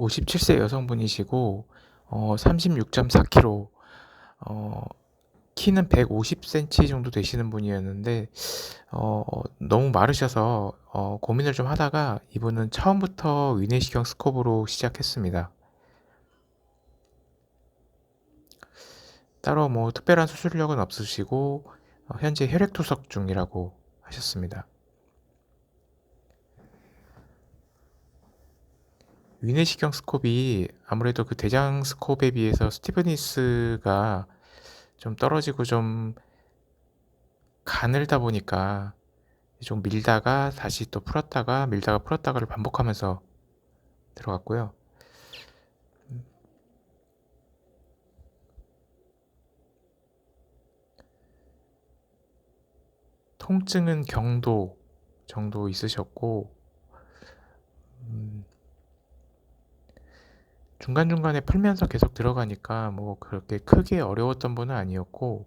57세 여성분이시고 어 36.4kg 어 키는 150cm 정도 되시는 분이었는데 어 너무 마르셔서 어 고민을 좀 하다가 이분은 처음부터 위내시경 스코프로 시작했습니다. 따로 뭐 특별한 수술력은 없으시고 어 현재 혈액 투석 중이라고 하셨습니다. 위내시경 스콥이 아무래도 그 대장 스콥에 비해서 스티프니스가 좀 떨어지고 좀 가늘다 보니까 좀 밀다가 다시 또 풀었다가 밀다가 풀었다가를 반복하면서 들어갔고요. 통증은 경도 정도 있으셨고 음 중간중간에 풀면서 계속 들어가니까 뭐 그렇게 크게 어려웠던 분은 아니었고.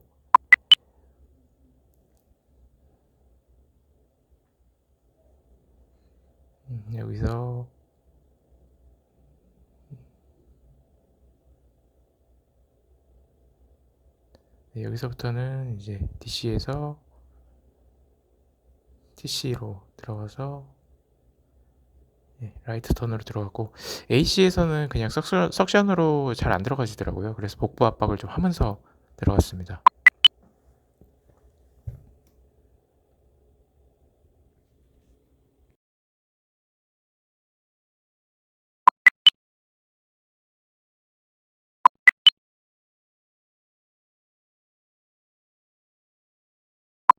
음 여기서. 네 여기서부터는 이제 DC에서 TC로 들어가서 예 라이트 턴으로 들어갔고 AC에서는 그냥 석션 석션으로 잘 안 들어가지더라고요. 그래서 복부 압박을 좀 하면서 들어갔습니다.